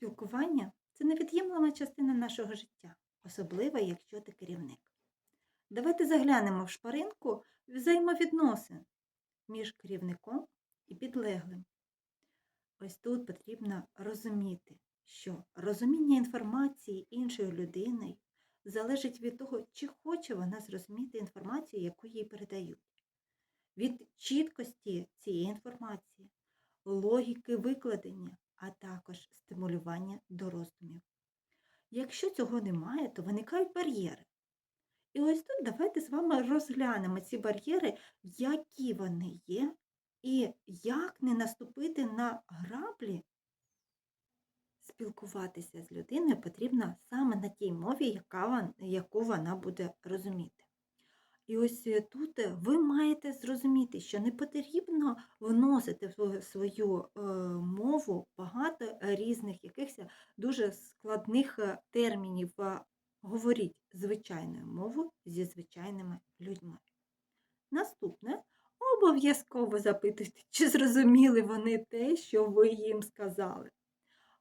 Спілкування це невід'ємлема частина нашого життя, особливо якщо ти керівник. Давайте заглянемо в шпаринку взаємовідносин між керівником і підлеглим. Ось тут потрібно розуміти, що розуміння інформації іншою людиною залежить від того, чи хоче вона зрозуміти інформацію, яку їй передають, від чіткості цієї інформації, логіки викладення, а також стимулювання до роздумів. Якщо цього немає, то виникають бар'єри. І ось тут давайте з вами розглянемо ці бар'єри, які вони є, і як не наступити на граблі. Спілкуватися з людиною потрібно саме на тій мові, яка, яку вона буде розуміти. І ось е, тут е, ви маєте зрозуміти, що не потрібно вносити в свою- е, мову багато різних якихось дуже складних термінів. Говоріть звичайною мовою зі звичайними людьми. Наступне обов'язково запитуйте, чи зрозуміли вони те, що ви їм сказали.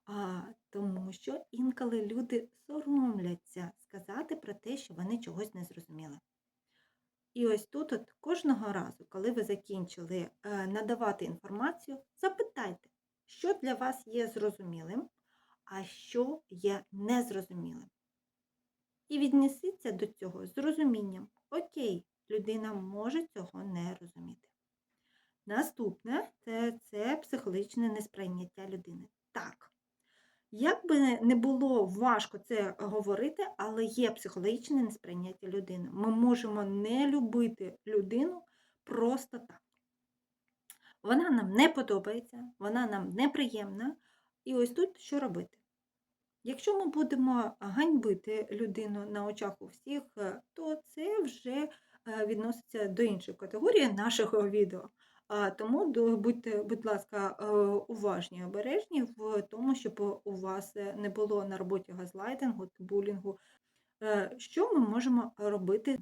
А тому що інколи люди соромляться сказати про те, що вони чогось не зрозуміли. І ось тут от кожного разу, коли ви закінчили е, надавати інформацію, запитайте, що для вас є зрозумілим, а що є незрозумілим. І віднесіться до цього з розумінням. Окей, людина може цього не розуміти. Наступне це, це психологічне несприйняття людини. Як би не було важко це говорити, але є психологічне несприйняття людини. Ми можемо не любити людину просто так. Вона нам не подобається, вона нам неприємна. І ось тут що робити? Якщо ми будемо ганьбити людину на очах у всіх, то це вже е, відноситься до іншої категорії нашого відео. Тому будьте, будь ласка, е, уважні обережні в тому, щоб у вас е, не було на роботі газлайтингу, булінгу. Е, Що ми можемо робити?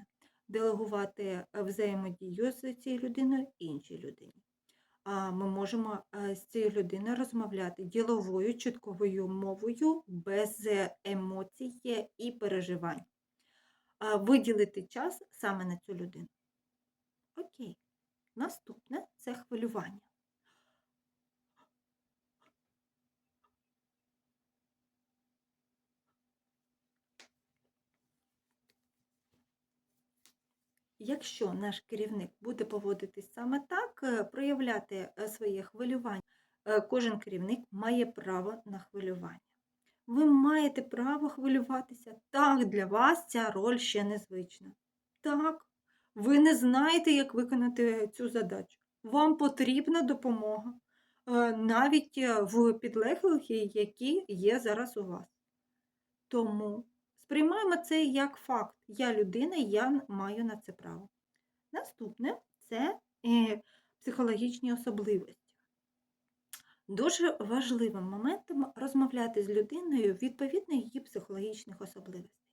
Делегувати взаємодію з цією людиною іншій людині. А Ми можемо з цією людиною розмовляти діловою, чітковою мовою, без емоцій і переживань. Виділити час саме на цю людину. Окей. Наступне це хвилювання. Якщо наш керівник буде поводитись саме так, е, проявляти е, своє хвилювання, е, кожен керівник має право на хвилювання. Ви маєте право хвилюватися. Так, для вас ця роль ще незвична. Так, ви не знаєте, як виконати цю задачу. Вам потрібна допомога, е, навіть е, в підлеглих, які є зараз у вас. Тому сприймаємо це як факт. Я людина, я маю на це право. Наступне це е, психологічні особливості. Дуже важливим моментом розмовляти з людиною відповідно її психологічних особливостей.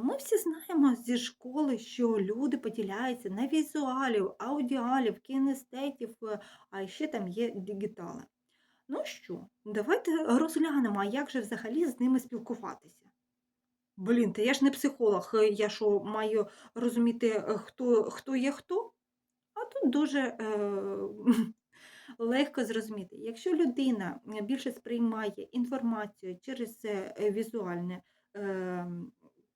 Ми всі знаємо зі школи, що люди поділяються на візуалів, аудіалів, кінестетів, е, а ще там є дігітали. Ну що, давайте розглянемо, а як же взагалі з ними спілкуватися. Блін, та я ж не психолог, е, я що маю розуміти, е, хто, хто є хто? А тут дуже е, легко зрозуміти. Якщо людина більше сприймає інформацію через е, візуальне е,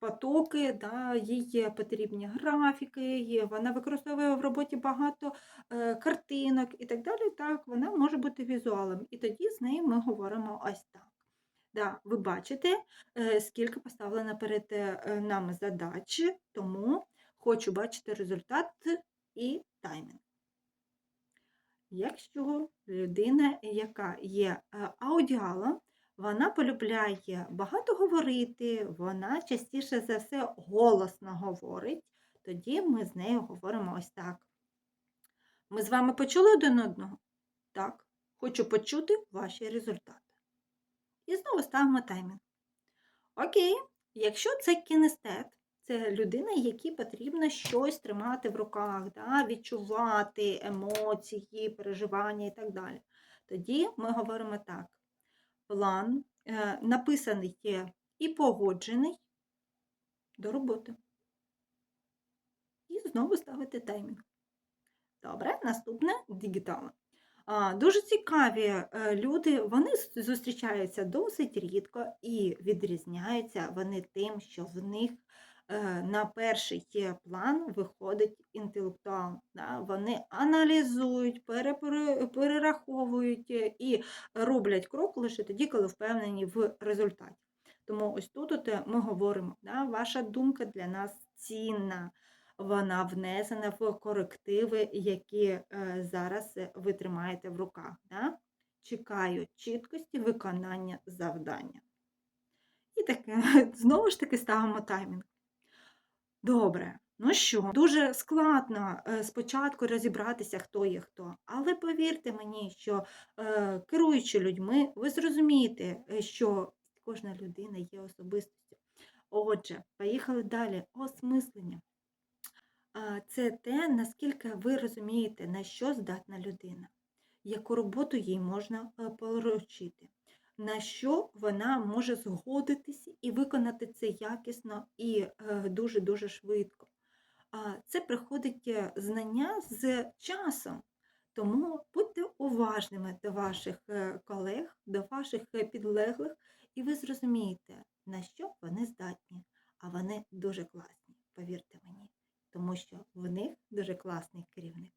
потоки, да, їй потрібні графіки, є- вона використовує в роботі багато е, картинок і так далі, так, вона може бути візуалом. І тоді з нею ми говоримо ось так. Да, ви бачите, е, скільки поставлено перед е, нами задач, тому хочу бачити результат і таймінг. Якщо людина, яка є аудіалом, вона полюбляє багато говорити, вона частіше за все голосно говорить, тоді ми з нею говоримо ось так. Ми з вами почули один одного? Так. Хочу почути ваші результати. І знову ставимо таймінг. Окей, якщо це кінестет, це людина, якій потрібно щось тримати в руках, да, відчувати емоції, переживання і так далі. Тоді ми говоримо так: план, е, написаний є і погоджений до роботи. І знову ставити таймінг. Добре, наступне дігітал. Дуже цікаві е, люди, вони зустрічаються досить рідко і відрізняються вони тим, що в них на перший план виходить інтелектуал. Да? Вони аналізують, перераховують е, і роблять крок лише тоді, коли впевнені в результаті. Тому ось тут от е, ми говоримо, да? ваша думка для нас цінна вона внесена в корективи, які е, зараз е, ви тримаєте в руках. Да? Чекаю чіткості виконання завдання. І таке, знову ж таки ставимо таймінг. Добре. Ну що, дуже складно е, спочатку розібратися, хто є хто. Але повірте мені, що е, керуючи людьми, ви зрозумієте, е, що кожна людина є особистістю. Отже, поїхали далі. Осмислення. Це те, наскільки ви розумієте, на що здатна людина, яку роботу їй можна поручити, на що вона може згодитись і виконати це якісно і е, дуже-дуже швидко. Це приходить е, знання з часом. Тому будьте уважними до ваших е, колег, до ваших підлеглих, і ви зрозумієте, на що вони здатні, а вони дуже класні, повірте мені тому що в них дуже класний керівник.